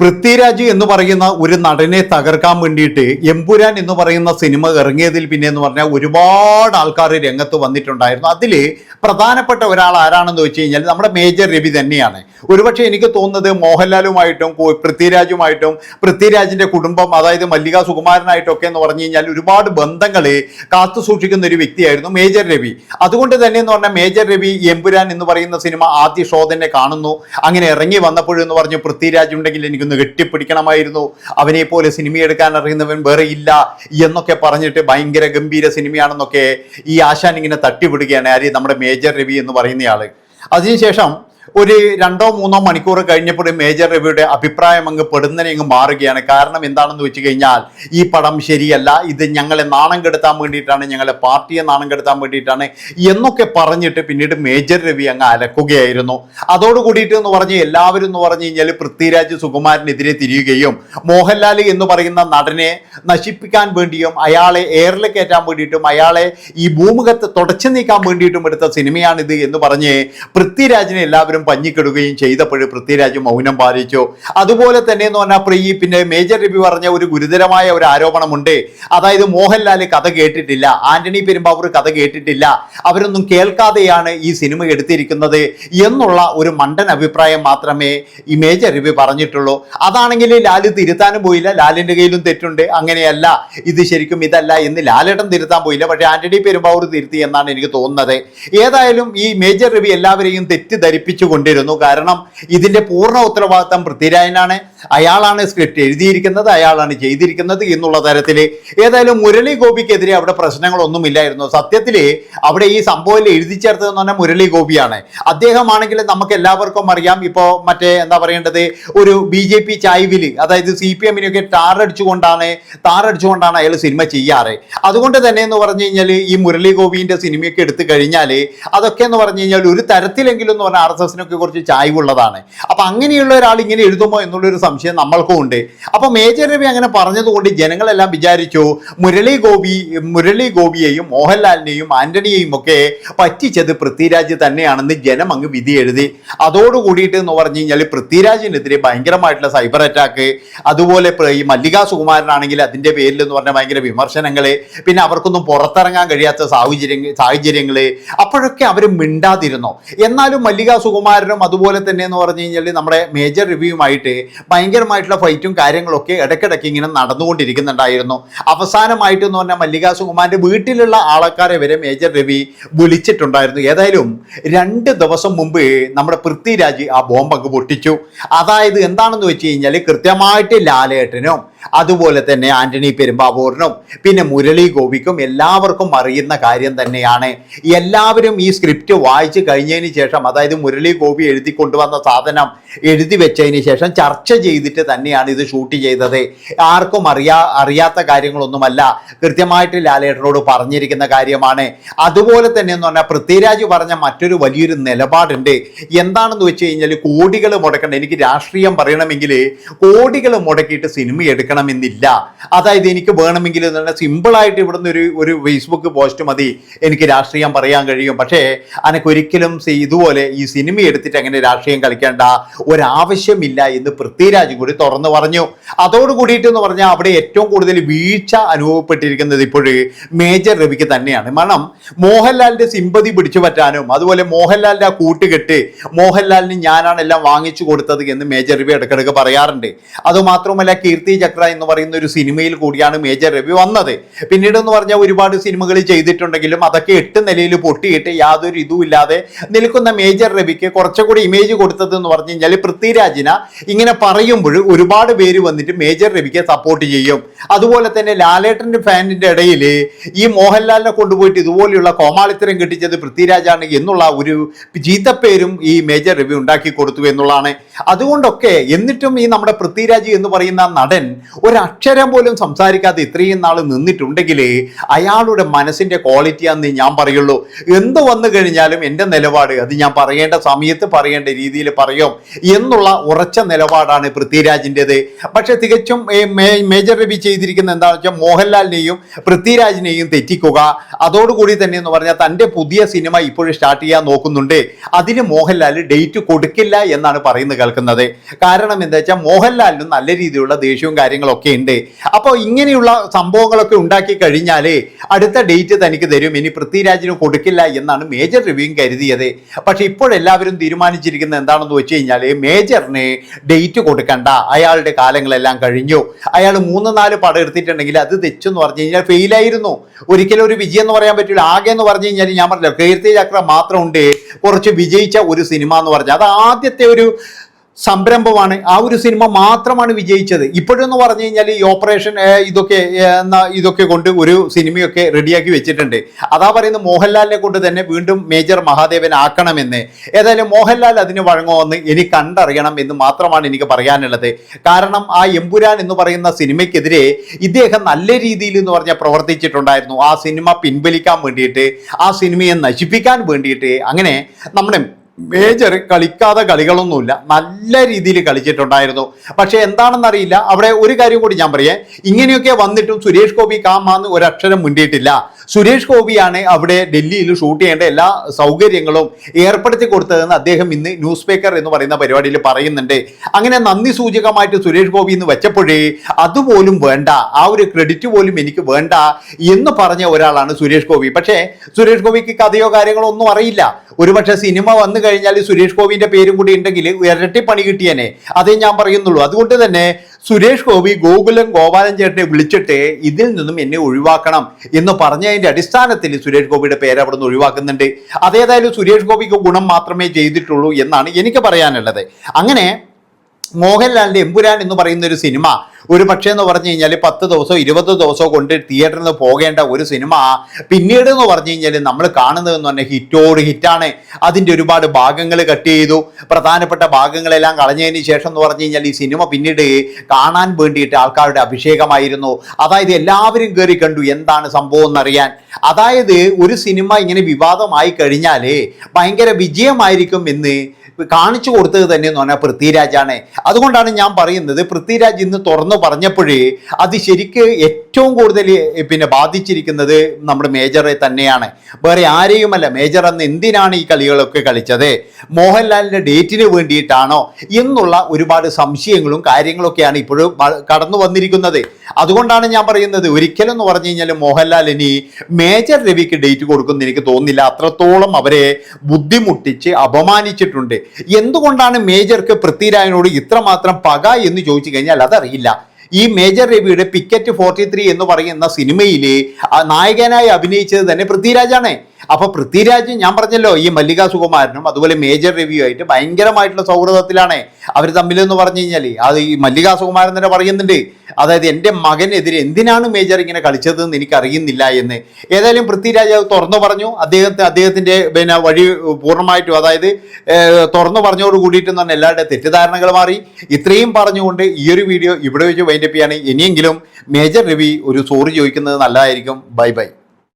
പൃഥ്വിരാജ് എന്ന് പറയുന്ന ഒരു നടനെ തകർക്കാൻ വേണ്ടിയിട്ട് എമ്പുരാൻ എന്ന് പറയുന്ന സിനിമ ഇറങ്ങിയതിൽ പിന്നെ എന്ന് പറഞ്ഞാൽ ഒരുപാട് ആൾക്കാർ രംഗത്ത് വന്നിട്ടുണ്ടായിരുന്നു. അതിൽ പ്രധാനപ്പെട്ട ഒരാൾ ആരാണെന്ന് വെച്ച് കഴിഞ്ഞാൽ നമ്മുടെ മേജർ രവി തന്നെയാണ്. ഒരുപക്ഷെ എനിക്ക് തോന്നുന്നത് മോഹൻലാലുമായിട്ടും പൃഥ്വിരാജുമായിട്ടും പൃഥ്വിരാജിന്റെ കുടുംബം അതായത് മല്ലിക സുകുമാരനായിട്ടൊക്കെ എന്ന് പറഞ്ഞു കഴിഞ്ഞാൽ ഒരുപാട് ബന്ധങ്ങൾ കാത്തു സൂക്ഷിക്കുന്ന ഒരു വ്യക്തിയായിരുന്നു മേജർ രവി. അതുകൊണ്ട് തന്നെ എന്ന് പറഞ്ഞാൽ മേജർ രവി എമ്പുരാൻ എന്ന് പറയുന്ന സിനിമ ആദ്യ ഷോ തന്നെ കാണുന്നു. അങ്ങനെ ഇറങ്ങി വന്നപ്പോഴെന്ന് പറഞ്ഞു പൃഥ്വിരാജ് ഉണ്ടെങ്കിൽ എനിക്കൊന്ന് കെട്ടിപ്പിടിക്കണമായിരുന്നു അവനെ പോലെ സിനിമ എടുക്കാൻ അറിയുന്നവൻ വേറെ ഇല്ല എന്നൊക്കെ പറഞ്ഞിട്ട് ഭയങ്കര ഗംഭീര സിനിമയാണെന്നൊക്കെ ഈ ആശാൻ ഇങ്ങനെ തട്ടിവിടുകയാണ്. ആര് നമ്മുടെ മേജർ രവി എന്ന് പറയുന്നയാൾ. അതിനുശേഷം ഒരു രണ്ടോ മൂന്നോ മണിക്കൂർ കഴിഞ്ഞപ്പോൾ മേജർ രവിയുടെ അഭിപ്രായം അങ്ങ് പെടുന്നതിനെ അങ്ങ് മാറുകയാണ്. കാരണം എന്താണെന്ന് വെച്ച് കഴിഞ്ഞാൽ ഈ പടം ശരിയല്ല. ഇത് ഞങ്ങളെ നാണം കെടുത്താൻ വേണ്ടിയിട്ടാണ് ഞങ്ങളെ പാർട്ടിയെ നാണം കെടുത്താൻ വേണ്ടിയിട്ടാണ് എന്നൊക്കെ പറഞ്ഞിട്ട് പിന്നീട് മേജർ രവി അങ്ങ് അലക്കുകയായിരുന്നു. അതോട് കൂടിയിട്ട് എന്ന് പറഞ്ഞ് എല്ലാവരും എന്ന് പറഞ്ഞു കഴിഞ്ഞാൽ പൃഥ്വിരാജ് സുകുമാരനെതിരെ തിരിയുകയും മോഹൻലാൽ എന്ന് പറയുന്ന നടനെ നശിപ്പിക്കാൻ വേണ്ടിയും അയാളെ എയറിൽ കയറ്റാൻ വേണ്ടിയിട്ടും അയാളെ ഈ ഭൂമുഖത്ത് തുടച്ചു നീക്കാൻ വേണ്ടിയിട്ടും എടുത്ത സിനിമയാണിത് എന്ന് പറഞ്ഞ് പൃഥ്വിരാജിനെ എല്ലാവരും പഞ്ഞിക്കിടുകയും ചെയ്തപ്പോൾ പൃഥ്വിരാജ് മൗനം പാലിച്ചു. അതുപോലെ തന്നെ എന്ന് പറഞ്ഞാൽ പ്രീ പിന്നെ മേജർ രവി പറഞ്ഞ ഒരു ഗുരുതരമായ ഒരു ആരോപണമുണ്ട്. അതായത് മോഹൻലാൽ കഥ കേട്ടിട്ടില്ല. ആന്റണി പെരുമ്പാവൂർ കഥ കേട്ടിട്ടില്ല. അവരൊന്നും കേൾക്കാതെയാണ് ഈ സിനിമ എടുത്തിരിക്കുന്നത് എന്നുള്ള ഒരു മണ്ടൻ അഭിപ്രായം മാത്രമേ ഈ മേജർ രവി പറഞ്ഞിട്ടുള്ളൂ. അതാണെങ്കിൽ ലാൽ തിരുത്താനും പോയില്ല. ലാലിന്റെ കയ്യിലും തെറ്റുണ്ട്. അങ്ങനെയല്ല. ഇത് ശരിക്കും ഇതല്ല എന്ന് ലാലേട്ടൻ തിരുത്താൻ പോയില്ല. പക്ഷേ ആന്റണി പെരുമ്പാവൂർ തിരുത്തി എന്നാണ് എനിക്ക് തോന്നുന്നത്. ഏതായാലും ഈ മേജർ രവി എല്ലാവരെയും തെറ്റിദ്ധരിപ്പിച്ചു കൊണ്ടിരുന്നു കാരണം ഇതിന്റെ പൂർണ ഉത്തരവാദിത്തം പൃഥ്വിരാജനാണ്. അയാളാണ് സ്ക്രിപ്റ്റ് എഴുതിയിരിക്കുന്നത് അയാളാണ് ചെയ്തിരിക്കുന്നത് എന്നുള്ള തരത്തിൽ ഏതായാലും മുരളി ഗോപിക്കെതിരെ അവിടെ പ്രശ്നങ്ങളൊന്നുമില്ലായിരുന്നു. സത്യത്തിൽ അവിടെ ഈ സംഭവത്തിൽ എഴുതി ചേർത്തതെന്ന് പറഞ്ഞാൽ മുരളി ഗോപിയാണ്. അദ്ദേഹമാണെങ്കിൽ നമുക്ക് എല്ലാവർക്കും അറിയാം. ഇപ്പോൾ മറ്റേ എന്താ പറയേണ്ടത്? ഒരു ബി ജെ പി ചായ്വിൽ അതായത് സി പി എമ്മിനൊക്കെ ടാറടിച്ചുകൊണ്ടാണ് താറടിച്ചുകൊണ്ടാണ് അയാൾ സിനിമ ചെയ്യാറ്. അതുകൊണ്ട് തന്നെ എന്ന് പറഞ്ഞു കഴിഞ്ഞാൽ ഈ മുരളി ഗോപിന്റെ സിനിമയൊക്കെ എടുത്തു കഴിഞ്ഞാൽ അതൊക്കെ എന്ന് പറഞ്ഞു കഴിഞ്ഞാൽ ഒരു തരത്തിലെങ്കിലും എന്ന് പറഞ്ഞാൽ ആർ എസ് എസിനൊക്കെ കുറച്ച് ചായ്വുള്ളതാണ്. അപ്പം അങ്ങനെയുള്ള ഒരാൾ ഇങ്ങനെ എഴുതുമോ എന്നുള്ളൊരു സംശയം നമ്മൾക്കും ഉണ്ട്. അപ്പം മേജർ രവി അങ്ങനെ പറഞ്ഞതുകൊണ്ട് ജനങ്ങളെല്ലാം വിചാരിച്ചു മുരളി ഗോപി മുരളി ഗോപിയെയും മോഹൻലാലിനെയും ആന്റണിയെയും ഒക്കെ പറ്റിച്ചത് പൃഥ്വിരാജ് തന്നെയാണെന്ന് ജനം അങ്ങ് വിധി എഴുതി. അതോട് കൂടിയിട്ട് എന്ന് പറഞ്ഞു കഴിഞ്ഞാൽ പൃഥ്വിരാജിനെതിരെ ഭയങ്കരമായിട്ടുള്ള സൈബർ അറ്റാക്ക് അതുപോലെ ഈ മല്ലിക സുകുമാരനാണെങ്കിൽ അതിന്റെ പേരിൽ എന്ന് പറഞ്ഞാൽ ഭയങ്കര വിമർശനങ്ങൾ പിന്നെ അവർക്കൊന്നും പുറത്തിറങ്ങാൻ കഴിയാത്ത സാഹചര്യം സാഹചര്യങ്ങൾ അപ്പോഴൊക്കെ അവർ മിണ്ടാതിരുന്നു. എന്നാലും മല്ലിക സുകുമാരനും അതുപോലെ തന്നെ എന്ന് പറഞ്ഞു കഴിഞ്ഞാൽ നമ്മുടെ മേജർ റിവ്യൂമായിട്ട് ഭയങ്കരമായിട്ടുള്ള ഫൈറ്റും കാര്യങ്ങളൊക്കെ ഇടയ്ക്കിടയ്ക്ക് ഇങ്ങനെ നടന്നുകൊണ്ടിരിക്കുന്നുണ്ടായിരുന്നു. അവസാനമായിട്ട് എന്ന് പറഞ്ഞാൽ മല്ലികാ സുകുമാരന്റെ വീട്ടിലുള്ള ആൾക്കാരെ വരെ മേജർ രവി വിളിച്ചിട്ടുണ്ടായിരുന്നു. ഏതായാലും രണ്ട് ദിവസം മുമ്പ് നമ്മുടെ പൃഥ്വിരാജ് ആ ബോംബ് അങ്ങ് പൊട്ടിച്ചു. അതായത് എന്താണെന്ന് വെച്ച് കഴിഞ്ഞാൽ കൃത്യമായിട്ട് ലാലേട്ടനും അതുപോലെ തന്നെ ആന്റണി പെരുമ്പാവൂറിനും പിന്നെ മുരളി ഗോപിക്കും എല്ലാവർക്കും അറിയുന്ന കാര്യം തന്നെയാണ്. എല്ലാവരും ഈ സ്ക്രിപ്റ്റ് വായിച്ചു കഴിഞ്ഞതിന് ശേഷം അതായത് മുരളി ഗോപി എഴുതി കൊണ്ടുവന്ന സാധനം എഴുതി വെച്ചതിന് ശേഷം ചർച്ച ചെയ്തിട്ട് തന്നെയാണ് ഇത് ഷൂട്ട് ചെയ്തത്. ആർക്കും അറിയാ അറിയാത്ത കാര്യങ്ങളൊന്നുമല്ല. കൃത്യമായിട്ട് ലാലേട്ടനോട് പറഞ്ഞിരിക്കുന്ന കാര്യമാണ്. അതുപോലെ തന്നെ എന്ന് പറഞ്ഞാൽ പൃഥ്വിരാജ് പറഞ്ഞ മറ്റൊരു വലിയൊരു നിലപാടുണ്ട്. എന്താണെന്ന് വെച്ച് കഴിഞ്ഞാൽ കോടികൾ മുടക്കണ്ട എനിക്ക് രാഷ്ട്രീയം പറയണമെങ്കിൽ കോടികൾ മുടക്കിയിട്ട് സിനിമ എടുക്കണമെന്നില്ല അതായത് എനിക്ക് വേണമെങ്കിൽ എന്ന് സിമ്പിളായിട്ട് ഇവിടുന്ന് ഒരു ഒരു ഫേസ്ബുക്ക് പോസ്റ്റ് മതി. എനിക്ക് രാഷ്ട്രീയം പറയാൻ കഴിയും. പക്ഷേ അനക്കൊരിക്കലും ഇതുപോലെ ഈ സിനിമ എടുത്തിട്ട് അങ്ങനെ രാഷ്ട്രീയം കളിക്കേണ്ട ഒരാവശ്യമില്ല എന്ന് പൃഥ്വിരാജ് കൂടി തുറന്നു പറഞ്ഞു. അതോട് കൂടിയിട്ട് എന്ന് പറഞ്ഞാൽ അവിടെ ഏറ്റവും കൂടുതൽ വീഴ്ച അനുഭവപ്പെട്ടിരിക്കുന്നത് ഇപ്പോഴ് മേജർ രവിക്ക് തന്നെയാണ്. കാരണം മോഹൻലാലിന്റെ സിമ്പതി പിടിച്ചു പറ്റാനും അതുപോലെ മോഹൻലാലിന്റെ ആ കൂട്ടുകെട്ട് മോഹൻലാലിന് ഞാനാണ് എല്ലാം വാങ്ങിച്ചു കൊടുത്തത് എന്ന് മേജർ രവി ഇടയ്ക്കിടയ്ക്ക് പറയാറുണ്ട്. അതുമാത്രമല്ല കീർത്തി ചക്ര എന്ന് പറയുന്ന ഒരു സിനിമയിൽ കൂടിയാണ് മേജർ രവി വന്നത്. പിന്നീട് എന്ന് പറഞ്ഞാൽ ഒരുപാട് സിനിമകൾ ചെയ്തിട്ടുണ്ടെങ്കിലും അതൊക്കെ എട്ട് നിലയിൽ പൊട്ടിയിട്ട് യാതൊരു ഇതും ഇല്ലാതെ നിൽക്കുന്ന മേജർ രവിക്ക് കുറച്ചുകൂടി ഇമേജ് കൊടുത്തത് എന്ന് പറഞ്ഞു കഴിഞ്ഞാൽ പൃഥ്വിരാജിന ഇങ്ങനെ പറയുമ്പോൾ ഒരുപാട് പേര് വന്നിട്ട് മേജർ രവിക്ക് സപ്പോർട്ട് ചെയ്യും. അതുപോലെ തന്നെ ലാലേട്ടന്റെ ഫാനിന്റെ ഇടയിൽ ഈ മോഹൻലാലിനെ കൊണ്ടുപോയിട്ട് ഇതുപോലെയുള്ള കോമാളിത്തരം കിട്ടിച്ചത് പൃഥ്വിരാജാണ് എന്നുള്ള ഒരു ചീത്തപ്പേരും ഈ മേജർ രവി ഉണ്ടാക്കി കൊടുത്തു എന്നുള്ളതാണ്. അതുകൊണ്ടൊക്കെ എന്നിട്ടും ഈ നമ്മുടെ പൃഥ്വിരാജ് എന്ന് പറയുന്ന നടൻ ഒരക്ഷരം പോലും സംസാരിക്കാതെ ഇത്രയും നാൾ നിന്നിട്ടുണ്ടെങ്കിൽ അയാളുടെ മനസ്സിന്റെ ക്വാളിറ്റിയാണെന്ന് ഞാൻ പറയുള്ളൂ. എന്ത് വന്നു കഴിഞ്ഞാലും എന്റെ നിലപാട് അത് ഞാൻ പറയേണ്ട സമയത്ത് പറയേണ്ട രീതിയിൽ പറയും എന്നുള്ള ഉറച്ച നിലപാടാണ് പൃഥ്വിരാജിന്റെത്. പക്ഷെ തികച്ചും മേജർ രവി ചെയ്തിരിക്കുന്ന എന്താണെന്ന് വെച്ചാൽ മോഹൻലാലിനെയും പൃഥ്വിരാജിനെയും തെറ്റിക്കുക. അതോടുകൂടി തന്നെ എന്ന് പറഞ്ഞാൽ തന്റെ പുതിയ സിനിമ ഇപ്പോഴും സ്റ്റാർട്ട് ചെയ്യാൻ നോക്കുന്നുണ്ട്. അതിന് മോഹൻലാൽ ഡേറ്റ് കൊടുക്കില്ല എന്നാണ് പറയുന്നത് കേൾക്കുന്നത്. കാരണം എന്താ വെച്ചാൽ മോഹൻലാലിനും നല്ല രീതിയിലുള്ള ദേഷ്യവും കാര്യങ്ങളൊക്കെ ഉണ്ട്. അപ്പോൾ ഇങ്ങനെയുള്ള സംഭവങ്ങളൊക്കെ ഉണ്ടാക്കി കഴിഞ്ഞാൽ അടുത്ത ഡേറ്റ് തനിക്ക് തരും. ഇനി പൃഥ്വിരാജിന് കൊടുക്കില്ല എന്നാണ് മേജർ റിവ്യൂയും കരുതിയത്. പക്ഷെ ഇപ്പോഴെല്ലാവരും തീരുമാനിച്ചിരിക്കുന്നത് എന്താണെന്ന് വെച്ച് കഴിഞ്ഞാൽ മേജറിന് ഡേറ്റ് കൊടുക്കണ്ട. അയാളുടെ കാലങ്ങളെല്ലാം കഴിഞ്ഞു. അയാൾ മൂന്ന് നാല് പടം എടുത്തിട്ടുണ്ടെങ്കിൽ അത് തെച്ചെന്ന് പറഞ്ഞു കഴിഞ്ഞാൽ ഫെയിലായിരുന്നു ഒരിക്കലും ഒരു വിജയം എന്ന് പറയാൻ പറ്റില്ല. ആകെ എന്ന് പറഞ്ഞു കഴിഞ്ഞാൽ ഞാൻ പറഞ്ഞില്ല കീർത്തി ചക്ര മാത്രമുണ്ട്. കുറച്ച് വിജയിച്ച ഒരു സിനിമ എന്ന് പറഞ്ഞാൽ അത് ആദ്യത്തെ ഒരു സംരംഭമാണ്. ആ ഒരു സിനിമ മാത്രമാണ് വിജയിച്ചത്. ഇപ്പോഴെന്ന് പറഞ്ഞു കഴിഞ്ഞാൽ ഈ ഓപ്പറേഷൻ ഇതൊക്കെ എന്നാ ഇതൊക്കെ കൊണ്ട് ഒരു സിനിമയൊക്കെ റെഡിയാക്കി വെച്ചിട്ടുണ്ട്. അതാ പറയുന്നത് മോഹൻലാലിനെ കൊണ്ട് തന്നെ വീണ്ടും മേജർ മഹാദേവൻ ആക്കണമെന്ന്. ഏതായാലും മോഹൻലാൽ അതിന് വഴങ്ങുമെന്ന് എനിക്ക് കണ്ടറിയണം എന്ന് മാത്രമാണ് എനിക്ക് പറയാനുള്ളത്. കാരണം ആ എമ്പുരാൻ എന്ന് പറയുന്ന സിനിമയ്ക്കെതിരെ ഇദ്ദേഹം നല്ല രീതിയിൽ എന്ന് പറഞ്ഞാൽ പ്രവർത്തിച്ചിട്ടുണ്ടായിരുന്നു. ആ സിനിമ പിൻവലിക്കാൻ വേണ്ടിയിട്ട് ആ സിനിമയെ നശിപ്പിക്കാൻ വേണ്ടിയിട്ട് അങ്ങനെ നമ്മുടെ മേജർ കളിക്കാതെ കളികളൊന്നുമില്ല. നല്ല രീതിയിൽ കളിച്ചിട്ടുണ്ടായിരുന്നു. പക്ഷേ എന്താണെന്നറിയില്ല. അവിടെ ഒരു കാര്യം കൂടി ഞാൻ പറയേ. ഇങ്ങനെയൊക്കെ വന്നിട്ടും സുരേഷ് ഗോപി കാമാന്ന് ഒരക്ഷരം മുന്നിട്ടില്ല സുരേഷ് ഗോപിയാണ് അവിടെ ഡൽഹിയിൽ ഷൂട്ട് ചെയ്യേണ്ട എല്ലാ സൗകര്യങ്ങളും ഏർപ്പെടുത്തി കൊടുത്തതെന്ന് അദ്ദേഹം ഇന്ന് ന്യൂസ് പേപ്പർ എന്ന് പറയുന്ന പരിപാടിയിൽ പറയുന്നുണ്ട്. അങ്ങനെ നന്ദി സൂചകമായിട്ട് സുരേഷ് ഗോപി എന്ന് വെച്ചപ്പോഴേ അതുപോലും വേണ്ട. ആ ഒരു ക്രെഡിറ്റ് പോലും എനിക്ക് വേണ്ട എന്ന് പറഞ്ഞ ഒരാളാണ് സുരേഷ് ഗോപി. പക്ഷേ സുരേഷ് ഗോപിക്ക് കഥയോ കാര്യങ്ങളോ ഒന്നും അറിയില്ല. ഒരുപക്ഷെ സിനിമ വന്നു കഴിഞ്ഞാൽ സുരേഷ് ഗോപിന്റെ പേരും കൂടി ഉണ്ടെങ്കിൽ ഇരട്ടി പണി കിട്ടിയനെ. അതേ ഞാൻ പറയുന്നുള്ളൂ. അതുകൊണ്ട് തന്നെ സുരേഷ് ഗോപി ഗോകുലം ഗോപാലൻ ചേട്ടനെ വിളിച്ചിട്ട് ഇതിൽ നിന്നും എന്നെ ഒഴിവാക്കണം എന്ന് പറഞ്ഞതിന്റെ അടിസ്ഥാനത്തിൽ സുരേഷ് ഗോപിയുടെ പേര് അവിടെ നിന്ന് ഒഴിവാക്കുന്നുണ്ട്. അതേതായാലും സുരേഷ് ഗോപിക്ക് ഗുണം മാത്രമേ ചെയ്തിട്ടുള്ളൂ എന്നാണ് എനിക്ക് പറയാനുള്ളത്. അങ്ങനെ മോഹൻലാലിന്റെ എമ്പുരാൻ എന്ന് പറയുന്ന ഒരു സിനിമ ഒരു പക്ഷേ എന്ന് പറഞ്ഞു കഴിഞ്ഞാൽ പത്ത് ദിവസമോ ഇരുപത് ദിവസമോ കൊണ്ട് തിയേറ്ററിൽ നിന്ന് പോകേണ്ട ഒരു സിനിമ പിന്നീട് എന്ന് പറഞ്ഞു കഴിഞ്ഞാൽ നമ്മൾ കാണുന്നത് എന്ന് പറഞ്ഞാൽ ഹിറ്റോട് ഹിറ്റാണ്. അതിന്റെ ഒരുപാട് ഭാഗങ്ങൾ കട്ട് ചെയ്തു. പ്രധാനപ്പെട്ട ഭാഗങ്ങളെല്ലാം കളഞ്ഞതിന് ശേഷം എന്ന് പറഞ്ഞു കഴിഞ്ഞാൽ ഈ സിനിമ പിന്നീട് കാണാൻ വേണ്ടിയിട്ട് ആൾക്കാരുടെ അഭിഷേകമായിരുന്നു. അതായത് എല്ലാവരും കയറി കണ്ടു എന്താണ് സംഭവം എന്നറിയാൻ. അതായത് ഒരു സിനിമ ഇങ്ങനെ വിവാദമായി കഴിഞ്ഞാൽ ഭയങ്കര വിജയമായിരിക്കും എന്ന് കാണിച്ചു കൊടുത്തത് തന്നെ എന്ന് പറഞ്ഞാൽ പൃഥ്വിരാജാണ്. അതുകൊണ്ടാണ് ഞാൻ പറയുന്നത് പൃഥ്വിരാജ് ഇന്ന് തുറന്നു പറഞ്ഞപ്പോഴേ അത് ശരിക്ക് ഏറ്റവും കൂടുതൽ പിന്നെ ബാധിച്ചിരിക്കുന്നത് നമ്മുടെ മേജറെ തന്നെയാണ്. വേറെ ആരെയുമല്ല മേജർ അന്ന് എന്തിനാണ് ഈ കളികളൊക്കെ കളിച്ചത്? മോഹൻലാലിന്റെ ഡേറ്റിന് വേണ്ടിയിട്ടാണോ? എന്നുള്ള ഒരുപാട് സംശയങ്ങളും കാര്യങ്ങളൊക്കെയാണ് ഇപ്പോഴും കടന്നു വന്നിരിക്കുന്നത്. അതുകൊണ്ടാണ് ഞാൻ പറയുന്നത്. ഒരിക്കലും എന്ന് പറഞ്ഞു കഴിഞ്ഞാൽ മോഹൻലാൽ ഇനി മേജർ രവിക്ക് ഡേറ്റ് കൊടുക്കുമെന്ന് എനിക്ക് തോന്നുന്നില്ല. അത്രത്തോളം അവരെ ബുദ്ധിമുട്ടിച്ച് അപമാനിച്ചിട്ടുണ്ട്. എന്തുകൊണ്ടാണ് മേജർക്ക് പൃഥ്വിരാജിനോട് ഇത്രമാത്രം പക എന്ന് ചോദിച്ചു കഴിഞ്ഞാൽ അതറിയില്ല. ഈ മേജർ രവിയുടെ പിക്കറ്റ് ഫോർട്ടി ത്രീ എന്ന് പറയുന്ന സിനിമയിൽ നായകനായി അഭിനയിച്ചത് തന്നെ പൃഥ്വിരാജാണ്. അപ്പൊ പൃഥ്വിരാജ് ഞാൻ പറഞ്ഞല്ലോ ഈ മല്ലിക സുകുമാരനും അതുപോലെ മേജർ രവിയുമായിട്ട് ഭയങ്കരമായിട്ടുള്ള സൗഹൃദത്തിലാണ് അവർ തമ്മിലെന്ന് പറഞ്ഞു കഴിഞ്ഞാൽ അത് ഈ മല്ലിക സുകുമാരൻ തന്നെ പറയുന്നുണ്ട്. അതായത് എന്റെ മകനെതിരെ എന്തിനാണ് മേജർ ഇങ്ങനെ കളിച്ചതെന്ന് എനിക്ക് അറിയുന്നില്ല എന്ന്. ഏതായാലും പൃഥ്വിരാജ് അത് തുറന്നു പറഞ്ഞു. അദ്ദേഹത്തെ അദ്ദേഹത്തിന്റെ പിന്നെ വഴി പൂർണമായിട്ടും അതായത് തുറന്നു പറഞ്ഞോട് കൂടിയിട്ട് തന്നെ എല്ലാവരുടെ തെറ്റിദ്ധാരണകൾ മാറി. ഇത്രയും പറഞ്ഞുകൊണ്ട് ഈ ഒരു വീഡിയോ ഇവിടെ വെച്ച് വൈൻഡപ്പ് ചെയ്യാണ്. ഇനിയെങ്കിലും മേജർ രവി ഒരു സോറി ചോദിക്കുന്നത് നല്ലതായിരിക്കും. Bye bye